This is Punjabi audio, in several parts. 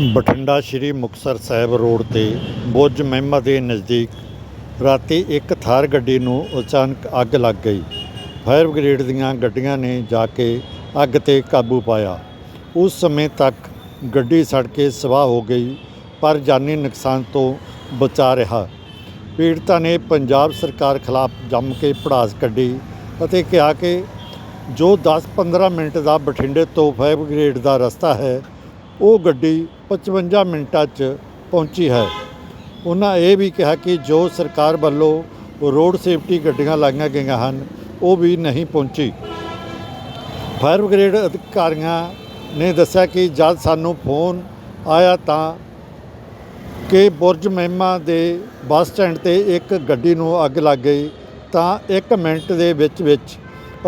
ਬਠਿੰਡਾ ਸ਼੍ਰੀ ਮੁਕਤਸਰ ਸਾਹਿਬ ਰੋਡ ਤੇ ਬੁਰਜ ਮਹਿਮਾ ਦੇ ਨਜ਼ਦੀਕ ਰਾਤੀ ਇੱਕ ਥਾਰ ਗੱਡੀ ਨੂੰ ਅਚਾਨਕ ਅੱਗ ਲੱਗ ਗਈ। ਫਾਇਰ ਬ੍ਰਿਗੇਡ ਦੀਆਂ ਗੱਡੀਆਂ ਨੇ ਜਾ ਕੇ ਅੱਗ ਤੇ ਕਾਬੂ ਪਾਇਆ। ਉਸ ਸਮੇਂ ਤੱਕ ਗੱਡੀ ਸੜ ਕੇ ਸਵਾਹ ਹੋ ਗਈ, ਪਰ ਜਾਨੀ ਨੁਕਸਾਨ ਤੋਂ ਬਚਾ ਰਿਹਾ। ਪੀੜਤਾਂ ਨੇ ਪੰਜਾਬ ਸਰਕਾਰ ਖਿਲਾਫ ਜੰਮ ਕੇ ਪੜਾਸ ਕੱਢੀ ਅਤੇ ਕਿਹਾ ਕਿ ਜੋ 10-15 ਮਿੰਟ ਦਾ ਬਠਿੰਡੇ ਤੋਂ ਫਾਇਰ ਬ੍ਰਿਗੇਡ ਦਾ ਰਸਤਾ ਹੈ ਉਹ ਗੱਡੀ 55 ਮਿੰਟਾਂ 'ਚ ਪਹੁੰਚੀ ਹੈ। ਉਹਨਾਂ ਇਹ ਵੀ ਕਿਹਾ ਕਿ ਜੋ ਸਰਕਾਰ ਵੱਲੋਂ ਰੋਡ ਸੇਫਟੀ ਗੱਡੀਆਂ ਲਾਈਆਂ ਗਈਆਂ ਹਨ, ਉਹ ਵੀ ਨਹੀਂ ਪਹੁੰਚੀ। ਫਾਇਰ ਬ੍ਰਿਗੇਡ ਅਧਿਕਾਰੀਆਂ ਨੇ ਦੱਸਿਆ ਕਿ ਜਦ ਸਾਨੂੰ ਫੋਨ ਆਇਆ ਤਾਂ ਕਿ ਬੁਰਜ ਮਹਿਮਾ ਦੇ ਬੱਸ ਸਟੈਂਡ ਤੇ ਇੱਕ ਗੱਡੀ ਨੂੰ ਅੱਗ ਲੱਗ ਗਈ, ਤਾਂ 1 ਮਿੰਟ ਦੇ ਵਿੱਚ ਵਿੱਚ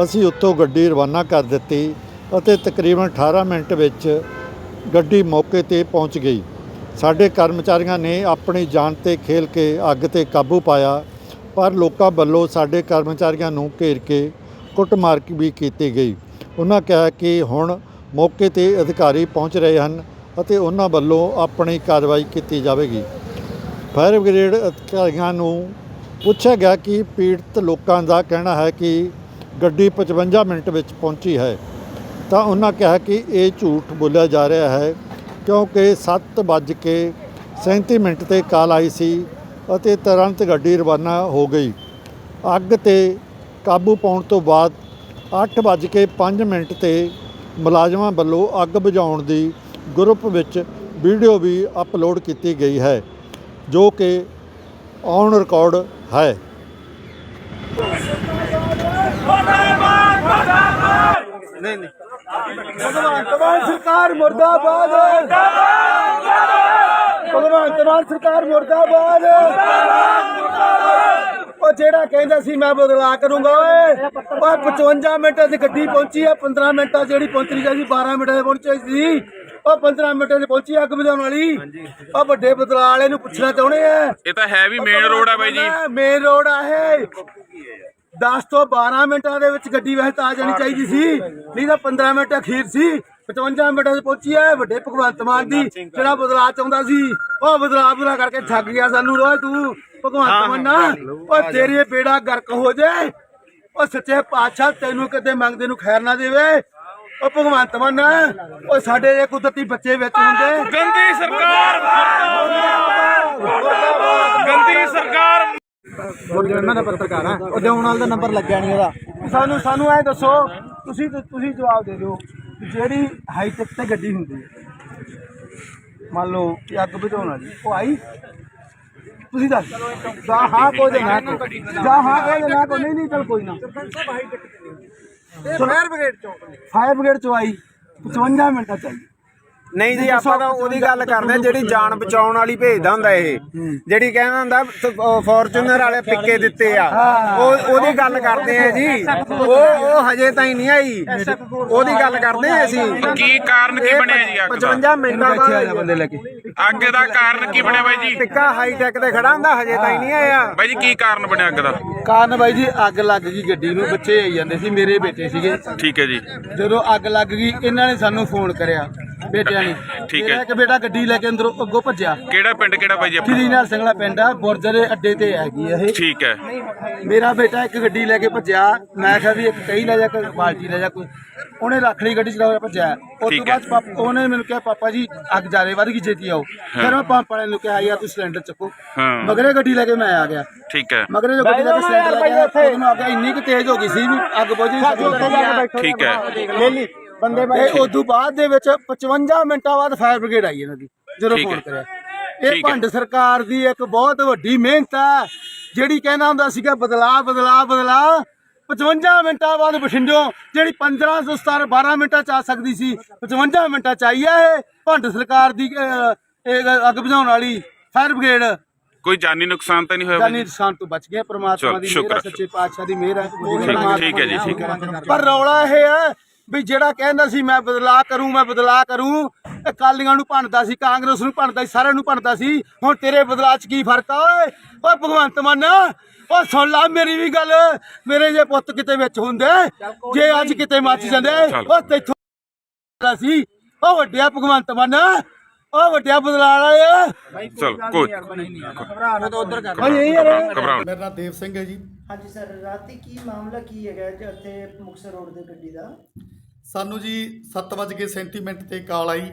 ਅਸੀਂ ਉੱਥੋਂ ਗੱਡੀ ਰਵਾਨਾ ਕਰ ਦਿੱਤੀ ਅਤੇ ਤਕਰੀਬਨ 18 ਮਿੰਟ ਵਿੱਚ ਗੱਡੀ ਮੌਕੇ ਤੇ ਪਹੁੰਚ ਗਈ। ਸਾਡੇ ਕਰਮਚਾਰੀਆਂ ਨੇ ਆਪਣੀ ਜਾਨ ਤੇ ਖੇਲ ਕੇ ਅੱਗ ਤੇ ਕਾਬੂ ਪਾਇਆ, ਪਰ ਲੋਕਾਂ ਵੱਲੋਂ ਸਾਡੇ ਕਰਮਚਾਰੀਆਂ ਨੂੰ ਘੇਰ ਕੇ ਕੁੱਟਮਾਰ ਵੀ ਕੀਤੀ ਗਈ। ਉਹਨਾਂ ਕਿਹਾ ਕਿ ਹੁਣ ਮੌਕੇ ਤੇ ਅਧਿਕਾਰੀ ਪਹੁੰਚ ਰਹੇ ਹਨ ਅਤੇ ਉਹਨਾਂ ਵੱਲੋਂ ਆਪਣੀ ਕਾਰਵਾਈ ਕੀਤੀ ਜਾਵੇਗੀ। ਫਾਇਰ ਬ੍ਰਿਗੇਡ ਅਧਿਕਾਰੀਆਂ ਨੂੰ ਪੁੱਛਿਆ ਗਿਆ ਕਿ ਪੀੜਤ ਲੋਕਾਂ ਦਾ ਕਹਿਣਾ ਹੈ ਕਿ ਗੱਡੀ 55 ਮਿੰਟ ਵਿੱਚ ਪਹੁੰਚੀ ਹੈ। ਤਾਂ ਉਹਨਾਂ ਕਿਹਾ ਕਿ ਇਹ ਝੂਠ ਬੋਲਿਆ ਜਾ ਰਿਹਾ ਹੈ, ਕਿਉਂਕਿ 7 ਵੱਜ ਕੇ 37 ਮਿੰਟ ਤੇ ਕਾਲ ਆਈ ਸੀ ਅਤੇ ਤੁਰੰਤ ਗੱਡੀ ਰਵਾਨਾ ਹੋ ਗਈ। ਅੱਗ ਤੇ ਕਾਬੂ ਪਾਉਣ ਤੋਂ ਬਾਅਦ 8 ਵੱਜ ਕੇ 5 ਮਿੰਟ ਤੇ ਮੁਲਾਜ਼ਮਾਂ ਵੱਲੋਂ ਅੱਗ ਬੁਝਾਉਣ ਦੀ ਗਰੁੱਪ ਵਿੱਚ ਵੀਡੀਓ ਵੀ ਅਪਲੋਡ ਕੀਤੀ ਗਈ ਹੈ, ਜੋ ਕਿ ਔਨ ਰਿਕਾਰਡ ਹੈ। ਨਹੀਂ ਨਹੀਂ। ਭਗਵੰਤ ਮਾਨ ਸਰਕਾਰ ਮੁਰਦਾਬਾਦ। ਭਗਵੰਤ ਮਾਨ ਸਰਕਾਰ ਮੁਰਦਾਬਾਦ। ਉਹ ਜਿਹੜਾ ਕਹਿੰਦਾ ਸੀ ਮੈਂ ਬਦਲਾ ਕਰੂੰਗਾ ਓਏ। ਓਏ 55 ਮਿੰਟਾਂ ਦੀ ਗੱਡੀ ਪਹੁੰਚੀ ਆ 15 ਮਿੰਟਾਂ ਜਿਹੜੀ ਪਹੁੰਚਣੀ ਚਾਹੀਦੀ 12 ਮਿੰਟਾਂ ਦੇ ਪਹੁੰਚੀ ਸੀ। ਉਹ 15 ਮਿੰਟਾਂ ਦੀ ਪਹੁੰਚੀ ਅੱਗ ਬੁਝਾਉਣ ਵਾਲੀ। ਉਹ ਵੱਡੇ ਬਦਲਾ ਵਾਲੇ ਨੂੰ ਪੁੱਛਣਾ ਚਾਹੁੰਦੇ ਆ। ਇਹ ਤਾਂ ਹੈ ਵੀ ਮੇਨ ਰੋਡ ਆ ਬਾਈ ਜੀ। ਮੇਨ ਰੋਡ ਆ ਇਹ। 10 ਤੋਂ 12 ਮਿੰਟਾਂ ਦੇ ਵਿੱਚ ਗੱਡੀ ਵੈਸੇ ਤਾਂ ਆ ਜਾਣੀ ਚਾਹੀਦੀ ਸੀ। ਨਹੀਂ ਤਾਂ 15 ਮਿੰਟ ਅਖੀਰ ਸੀ। 55 ਮਿੰਟਾਂ 'ਚ ਪਹੁੰਚੀ ਐ ਵੱਡੇ ਭਗਵੰਤ ਮਾਨ ਦੀ ਜਿਹੜਾ ਬਦਲਾਅ ਚਾਹੁੰਦਾ ਸੀ ਉਹ ਬਦਲਾਅ ਬੁਲਾ ਕਰਕੇ ਠੱਗ ਗਿਆ ਸਾਨੂੰ ਰੋਏ ਤੂੰ। ਭਗਵੰਤ ਮਾਨ ਉਹ ਤੇਰੇ ਬੇੜਾ ਗਰਕ ਹੋ ਜਾਏ ਉਹ ਸੱਚੇ ਪਾਤਸ਼ਾਹ ਤੈਨੂੰ ਕਿਤੇ ਮੰਗਦੇ ਨੂੰ ਖੈਰ ਨਾ ਦੇਵੇ। ਉਹ ਭਗਵੰਤ ਮਾਨ ਉਹ ਸਾਡੇ ਇਹ ਕੁਦਰਤੀ ਬੱਚੇ ਵਿੱਚ ਹੁੰਦੇ। ਗੰਦੀ ਸਰਕਾਰ ਗੰਦੀ ਸਰਕਾਰ ਉਹਨਾਂ ਦਾ ਪੱਤਰਕਾਰ ਆ। ਉਹ ਦੇਉਣ ਵਾਲਾ ਦਾ ਨੰਬਰ ਲੱਗਿਆ ਨਹੀਂ ਉਹਦਾ। ਸਾਨੂੰ ਸਾਨੂੰ ਐ ਦੱਸੋ ਤੁਸੀਂ ਤੁਸੀਂ ਜਵਾਬ ਦੇ ਦਿਓ ਵੀ ਜਿਹੜੀ ਹਾਈ ਟੈਕ ਤੇ ਗੱਡੀ ਹੁੰਦੀ ਹੈ। ਮੰਨ ਲਓ ਕਿ ਅੱਗ ਬੁਝਾਉਣ ਵਾਲੀ ਉਹ ਆਈ? ਤੁਸੀਂ ਦੱਸ ਜਾ ਹਾਂ ਕੋਈ ਦੇ ਨਾ ਕੋ ਜਾ ਹਾਂ ਕੋਈ ਦੇ ਨਾ ਕੋ ਨਹੀਂ ਨਹੀਂ ਚਲ ਕੋਈ ਨਾ। ਫਾਇਰ ਬ੍ਰਿਗੇਡ ਚੋਂ ਫਾਇਰ ਬ੍ਰਿਗੇਡ ਚੋਂ ਆਈ। 55 ਮਿੰਟਾਂ ਚਾਹੀਏ ਨਹੀਂ ਜੀ ਆਪਾਂ ਤਾਂ ਉਹਦੀ ਗੱਲ ਕਰਦੇ ਹਾਂ ਜਿਹੜੀ ਜਾਨ ਬਚਾਉਣ ਵਾਲੀ ਭੇਜਦਾ ਹੁੰਦਾ ਇਹ। ਜਿਹੜੀ ਕਹਿੰਦਾ ਹੁੰਦਾ ਫੋਰਚੂਨਰ ਵਾਲੇ ਪਿੱਕੇ ਦਿੱਤੇ ਆ। ਉਹ ਉਹਦੀ ਗੱਲ ਕਰਦੇ ਆ ਜੀ। ਉਹ ਉਹ ਹਜੇ ਤਾਈਂ ਨਹੀਂ ਆਈ। ਉਹਦੀ ਗੱਲ ਕਰਦੇ ਆ ਅਸੀਂ। ਕੀ ਕਾਰਨ ਕੀ ਬਣਿਆ ਜੀ ਅੱਗ ਦਾ? 55 ਮਿੰਟਾਂ ਬਾਅਦ ਬੰਦੇ ਲੈ ਕੇ। ਅੱਗ ਦਾ ਕਾਰਨ ਕੀ ਬਣਿਆ ਬਾਈ ਜੀ? ਪਿੱਕਾ ਹਾਈ ਟੈਕ ਤੇ ਖੜਾ ਹੁੰਦਾ ਹਜੇ ਤਾਈਂ ਨਹੀਂ ਆਇਆ। ਬਾਈ ਜੀ ਕੀ ਕਾਰਨ ਬਣਿਆ ਅੱਗ ਦਾ? ਕਾਰਨ ਬਾਈ ਜੀ ਅੱਗ ਲੱਗ ਗਈ ਗੱਡੀ ਨੂੰ ਬੱਚੇ ਆਈ ਜਾਂਦੇ ਸੀ ਮੇਰੇ ਬੇਟੇ ਸੀਗੇ। ਠੀਕ ਹੈ ਜੀ। ਜਦੋਂ ਅੱਗ ਲੱਗ ਗਈ ਇਹਨਾਂ ਨੇ ਸਾਨੂੰ ਫੋਨ ਕਰਿਆ। ਬੇਟਿਆਂ ਨੇ। ਠੀਕ ਹੈ। ਮੇਰਾ ਇੱਕ ਬੇਟਾ ਗੱਡੀ ਲੈ ਕੇ ਅੰਦਰੋਂ ਅੱਗੋਂ ਭੱਜਿਆ। ਕਿਹੜਾ ਪਿੰਡ ਕਿਹੜਾ ਬਾਈ ਜੀ ਆਪਣਾ? ਨਾਲ ਸੰਗਲਾ ਪਿੰਡ ਆ ਬੁਰਜ ਦੇ ਅੱਡੇ ਤੇ ਹੈਗੀ ਆ ਇਹ। ਠੀਕ ਹੈ। ਮੇਰਾ ਬੇਟਾ ਇੱਕ ਗੱਡੀ ਲੈ ਕੇ ਭੱਜਿਆ। ਮੈਂ ਕਿਹਾ ਵੀ ਇੱਕ ਕਈ ਲੈ ਜਾ ਕੋਈ ਬਾਲਟੀ ਲੈ ਜਾ ਕੋਈ। ਉਹਨੇ ਰੱਖ ਲਈ ਗੱਡੀ ਚਲਾ ਕੇ ਭੱਜਿਆ। ਉਸ ਤੋਂ ਠੀਕ ਹੈ। ਬਾਅਦ ਪਾਪ- ਉਹਨੇ ਮੈਨੂੰ ਕਿਹਾ ਪਾਪਾ ਜੀ ਅੱਗ ਜ਼ਿਆਦਾ ਵੱਧ ਗਈ ਛੇਤੀ ਆਓ। ਫਿਰ ਮੈਂ ਪੰਪ ਵਾਲੇ ਨੂੰ ਕਿਹਾ ਯਾਰ ਤੂੰ ਸਿਲੰਡਰ ਚੱਕੋ। ਹਾਂ। ਮਗਰੇ ਗੱਡੀ ਲੈ ਕੇ ਮੈਂ ਆ ਗਿਆ। ਠੀਕ ਹੈ। ਮਗਰੇ ਜੋ ਗੱਡੀ ਲੈ ਕੇ ਸਿਲੰਡਰ ਲੈ ਗਿਆ ਉਹਨੂੰ ਅੱਗ ਇੰਨੀ ਕੁ ਤੇਜ਼ ਹੋ ਗਈ ਸੀ ਵੀ ਅੱਗ ਬੁਝੀ ਸੀ ਠੀਕ ਹੈ। ਲੈ ਲਈ ਬੰਦੇ ਬਾਈ ਉਸ ਤੋਂ ਬਾਅਦ ਦੇ ਵਿੱਚ 55 ਮਿੰਟਾਂ ਬਾਅਦ ਫਾਇਰ ਬ੍ਰਿਗੇਡ ਆਈ ਇਹਨਾਂ ਦੀ ਜਦੋਂ ਠੀਕ ਫੋਨ ਹੈ। ਕਰਿਆ ਠੀਕ ਇਹ ਹੈ। ਭੰਡ ਸਰਕਾਰ ਦੀ ਇੱਕ ਬਹੁਤ ਵੱਡੀ ਮਿਹਨਤ ਹੈ ਜਿਹੜੀ ਕਹਿੰਦਾ ਹੁੰਦਾ ਸੀਗਾ ਬਦਲਾ ਬਦਲਾ ਬਦਲਾ 55 ਮਿੰਟਾਂ ਬਾਅਦ ਬਠਿੰਡਿਓਂ ਜਿਹੜੀ 15 ਤੋਂ 17 12 ਮਿੰਟਾਂ ਚ ਆ ਸਕਦੀ ਸੀ 55 ਮਿੰਟਾਂ ਚ ਆਈ ਹੈ ਇਹ ਭੰਡ ਸਰਕਾਰ ਦੀ ਅਹ, ਇਹ ਅੱਗ ਬੁਝਾਉਣ ਵਾਲੀ ਫਾਇਰ ਬ੍ਰਿਗੇਡ ਕੋਈ ਜਾਨੀ ਨੁਕਸਾਨ ਤਾਂ ਨਹੀਂ ਹੋਇਆ ਬਾਈ ਜਾਨੀ ਜੀ ਨੁਕਸਾਨ ਤੋਂ ਬਚ ਗਏ ਪ੍ਰਮਾਤਮਾ ਚਲੋ, ਦੀ ਸ਼ੁਕਰ ਮਿਹਰ ਹੈ। ਹੈ, ਸੱਚੇ ਪਾਤਸ਼ਾਹ ਦੀ ਮਿਹਰ ਹੈ ਠੀਕ- ਠੀਕ ਹੈ ਜੀ, ਠੀਕ ਹੈ। ਪਰ ਰੌਲਾ ਇਹ ਹੈ ਵੀ ਜਿਹੜਾ ਕਹਿੰਦਾ ਸੀ ਮੈਂ ਬਦਲਾ ਕਰੂੰ ਮੈਂ ਬਦਲਾ ਕਰੂੰ ਅਕਾਲੀਆਂ ਨੂੰ ਭੰਡਦਾ ਸੀ ਕਾਂਗਰਸ ਨੂੰ ਭੰਡਦਾ ਸੀ ਸਾਰਿਆਂ ਨੂੰ ਭੰਡਦਾ ਸੀ ਹੁਣ ਤੇਰੇ ਬਦਲਾ 'ਚ ਕੀ ਫ਼ਰਕ ਆ? ਓਏ ਓਏ ਭਗਵੰਤ ਮਾਨ ਓ ਸੁਣ ਲਾ ਮੇਰੀ ਵੀ ਗੱਲ ਮੇਰੇ ਜੇ ਪੁੱਤ ਕਿਤੇ ਵਿੱਚ ਹੁੰਦੇ ਜੇ ਅੱਜ ਕਿਤੇ ਮੱਚ ਜਾਂਦੇ। ਓ ਤੈਥੋਂ ਸੀ ਓ ਵੱਡਿਆ ਭਗਵੰਤ ਮਾਨ ਉਹ ਵੱਡਿਆ ਬਦਲਾਅ ਵਾਲੇ ਚਲ ਕੋਈ ਭਾਈ ਇਹ ਯਾਰ ਘਬਰਾਓ ਮੇਰਾ ਨਾਮ ਦੇਵ ਸਿੰਘ ਹੈ ਜੀ। ਹਾਂਜੀ ਸਰ ਰਾਤੀ ਕੀ ਮਾਮਲਾ ਕੀ ਹੈਗਾ ਜੋ ਇੱਥੇ ਮੁਕਸਰ ਰੋਡ ਦੇ ਗੱਡੀ ਦਾ? ਸਾਨੂੰ ਜੀ 7:37 ਮਿੰਟ ਤੇ ਕਾਲ ਆਈ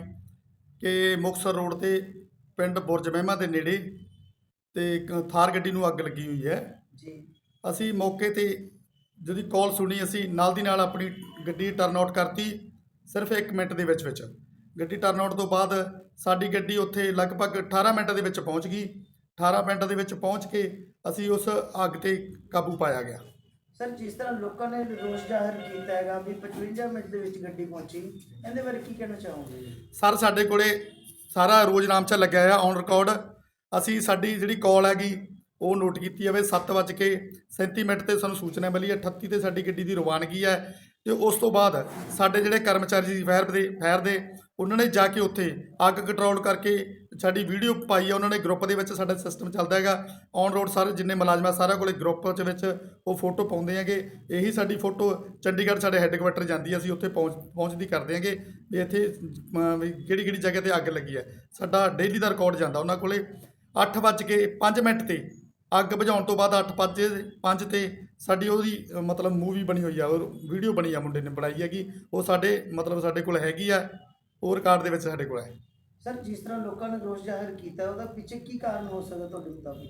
ਕਿ ਮੁਕਤਸਰ ਰੋਡ ਤੇ ਪਿੰਡ ਬੁਰਜ ਮਹਿਮਾ ਦੇ ਨੇੜੇ ਤੇ ਇੱਕ ਥਾਰ ਗੱਡੀ ਨੂੰ ਅੱਗ ਲੱਗੀ ਹੋਈ ਹੈ। ਜੀ। ਅਸੀਂ ਮੌਕੇ ਤੇ ਜਦੋਂ ਕਾਲ ਸੁਣੀ ਅਸੀਂ ਨਾਲ ਦੀ ਨਾਲ ਆਪਣੀ ਗੱਡੀ ਟਰਨ ਆਊਟ ਕਰਤੀ ਸਿਰਫ 1 ਮਿੰਟ ਦੇ ਵਿੱਚ ਵਿੱਚ। ਗੱਡੀ ਟਰਨ ਆਊਟ ਤੋਂ ਬਾਅਦ ਸਾਡੀ ਗੱਡੀ ਉੱਥੇ ਲਗਭਗ 18 ਮਿੰਟਾਂ ਦੇ ਵਿੱਚ ਪਹੁੰਚ ਗਈ। 18 ਮਿੰਟਾਂ ਦੇ ਵਿੱਚ ਪਹੁੰਚ ਕੇ ਅਸੀਂ ਉਸ ਅੱਗ ਤੇ ਕਾਬੂ ਪਾਇਆ ਗਿਆ। ਸਰ, ਜਿਸ ਤਰ੍ਹਾਂ ਲੋਕਾਂ ਨੇ ਰੋਸ ਜ਼ਾਹਰ ਕੀਤਾ ਹੈਗਾ ਵੀ 55 ਮਿੰਟ ਦੇ ਵਿੱਚ ਗੱਡੀ ਪਹੁੰਚੀ, ਇਹਦੇ ਬਾਰੇ ਕੀ ਕਹਿਣਾ ਚਾਹੋਗੇ? ਸਰ, ਸਾਡੇ ਕੋਲੇ ਸਾਰਾ ਰੋਜ਼ ਨਾਮਚਾ ਲੱਗਿਆ ਆ ਔਨ ਰਿਕਾਰਡ ਅਸੀਂ ਸਾਡੀ ਜਿਹੜੀ ਕਾਲ ਹੈਗੀ, ਉਹ ਨੋਟ ਕੀਤੀ ਜਾਵੇ 7:37 ਮਿੰਟ ਤੇ ਸਾਨੂੰ ਸੂਚਨਾ ਮਿਲੀ ਹੈ 38 ਤੇ ਸਾਡੀ ਗੱਡੀ ਦੀ ਰਵਾਨਗੀ ਹੈ। ਤੇ ਉਸ ਤੋਂ ਬਾਅਦ ਸਾਡੇ ਜਿਹੜੇ ਕਰਮਚਾਰੀ ਸੀ, ਫਾਇਰ ਦੇ ਫਾਇਰ ਦੇ ਉਹਨਾਂ ਨੇ ਜਾ ਕੇ ਉੱਥੇ ਅੱਗ ਕੰਟਰੋਲ ਕਰਕੇ ਸਾਡੀ ਵੀਡੀਓ ਪਾਈ ਆ, ਉਹਨਾਂ ਨੇ ਗਰੁੱਪ ਦੇ ਵਿੱਚ ਸਾਡਾ ਸਿਸਟਮ ਚੱਲਦਾ ਹੈਗਾ। ਔਨ ਰੋਡ ਸਾਰੇ ਜਿੰਨੇ ਮੁਲਾਜ਼ਮ ਆ, ਸਾਰਿਆਂ ਕੋਲੇ ਗਰੁੱਪ ਦੇ ਵਿੱਚ ਉਹ ਫੋਟੋ ਪਾਉਂਦੇ ਹੈਗੇ। ਇਹੀ ਸਾਡੀ ਫੋਟੋ ਚੰਡੀਗੜ੍ਹ ਸਾਡੇ ਹੈੱਡਕੁਆਟਰ ਜਾਂਦੀ ਹੈ ਅਸੀਂ ਉੱਥੇ ਪਹੁੰਚ ਪਹੁੰਚਦੀ ਕਰਦੇ ਹੈਗੇ ਵੀ ਇੱਥੇ ਕਿਹੜੀ ਕਿਹੜੀ ਜਗ੍ਹਾ ਤੇ ਅੱਗ ਲੱਗੀ ਹੈ ਸਾਡਾ ਡੇਲੀ ਦਾ ਰਿਕਾਰਡ ਜਾਂਦਾ ਉਹਨਾਂ ਕੋਲੇ। 8:05 ਮਿੰਟ ਤੇ ਅੱਗ ਬੁਝਾਉਣ ਤੋਂ ਬਾਅਦ 8:05 ਤੇ ਸਾਡੀ ਉਹਦੀ, ਮਤਲਬ ਮੂਵੀ ਬਣੀ ਹੋਈ ਆ, ਉਹ ਵੀਡੀਓ ਬਣੀ ਆ ਮੁੰਡੇ ਨੇ ਬਣਾਈ ਹੈਗੀ। ਉਹ ਸਾਡੇ, ਮਤਲਬ ਸਾਡੇ ਕੋਲ ਹੈਗੀ ਆ। ਉਹ ਰਿਕਾਰਡ ਦੇ ਵਿੱਚ ਸਾਡੇ ਕੋਲ ਹੈ। ਸਰ ਜਿਸ ਤਰ੍ਹਾਂ ਲੋਕਾਂ ਨੇ ਰੋਸ ਜ਼ਾਹਰ ਕੀਤਾ ਉਹਦਾ ਪਿੱਛੇ ਕੀ ਕਾਰਨ ਹੋ ਸਕਦਾ ਤੁਹਾਡੇ ਮੁਤਾਬਿਕ?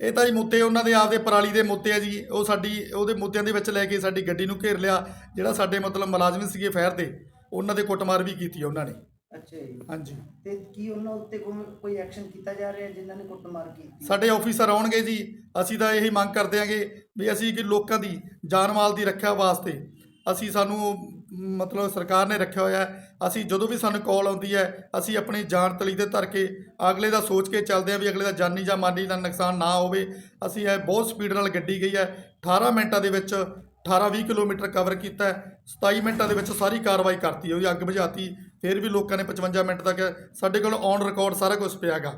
ਇਹ ਤਾਂ ਜੀ ਮੁੱਦੇ ਉਹਨਾਂ ਦੇ ਆਪਦੇ ਪਰਾਲੀ ਦੇ ਮੁੱਦੇ ਆ ਜੀ। ਉਹ ਸਾਡੀ ਉਹਦੇ ਮੁੱਦਿਆਂ ਦੇ ਵਿੱਚ ਲੈ ਕੇ ਸਾਡੀ ਗੱਡੀ ਨੂੰ ਘੇਰ ਲਿਆ ਜਿਹੜਾ ਸਾਡੇ ਮਤਲਬ ਮੁਲਾਜ਼ਮ ਸੀਗੇ ਫਾਇਰ ਦੇ ਉਹਨਾਂ ਦੇ ਕੁੱਟਮਾਰ ਵੀ ਕੀਤੀ ਉਹਨਾਂ ਨੇ। ਅੱਛਾ ਜੀ। ਹਾਂਜੀ। ਤੇ ਕੀ ਉਹਨਾਂ ਉੱਤੇ ਕੋਈ ਕੋਈ ਐਕਸ਼ਨ ਕੀਤਾ ਜਾ ਰਿਹਾ ਹੈ ਜਿਨ੍ਹਾਂ ਨੇ ਕੁੱਟਮਾਰ ਕੀਤੀ? ਸਾਡੇ ਆਫੀਸਰ ਆਉਣਗੇ ਜੀ। ਅਸੀਂ ਤਾਂ ਇਹੀ ਮੰਗ ਕਰਦੇ ਆਂਗੇ ਵੀ ਅਸੀਂ ਕਿ ਲੋਕਾਂ ਦੀ ਜਾਨ ਮਾਲ ਦੀ ਰੱਖਿਆ ਵਾਸਤੇ ਅਸੀਂ ਸਾਨੂੰ, ਮਤਲਬ ਸਰਕਾਰ ਨੇ ਰੱਖਿਆ ਹੋਇਆ ਅਸੀਂ ਜਦੋਂ ਵੀ ਸਾਨੂੰ ਕਾਲ ਆਉਂਦੀ ਹੈ, ਅਸੀਂ ਆਪਣੀ ਜਾਨ ਤਲੀ ਤੇ ਧਰ ਕੇ ਅਗਲੇ ਦਾ ਸੋਚ ਕੇ ਚੱਲਦੇ ਹਾਂ ਵੀ ਅਗਲੇ ਦਾ ਜਾਨੀ ਜਾਂ ਮਾਲੀ ਦਾ ਨੁਕਸਾਨ ਨਾ ਹੋਵੇ। ਅਸੀਂ ਇਹ ਬਹੁਤ ਸਪੀਡ ਨਾਲ ਗੱਡੀ ਗਈ ਹੈ। 18 ਮਿੰਟਾਂ ਦੇ ਵਿੱਚ 18-20 ਕਿਲੋਮੀਟਰ ਕਵਰ ਕੀਤਾ ਹੈ। 27 ਮਿੰਟਾਂ ਦੇ ਵਿੱਚ ਸਾਰੀ ਕਾਰਵਾਈ ਕਰਤੀ, ਉਹਦੀ ਅੱਗ ਬੁਝਾਤੀ। ਫਿਰ ਵੀ ਲੋਕਾਂ ਨੇ 55 ਮਿੰਟ ਤੱਕ ਸਾਡੇ ਕੋਲ ਔਨ ਰਿਕਾਰਡ ਸਾਰਾ ਕੁਝ ਪਿਆਗਾ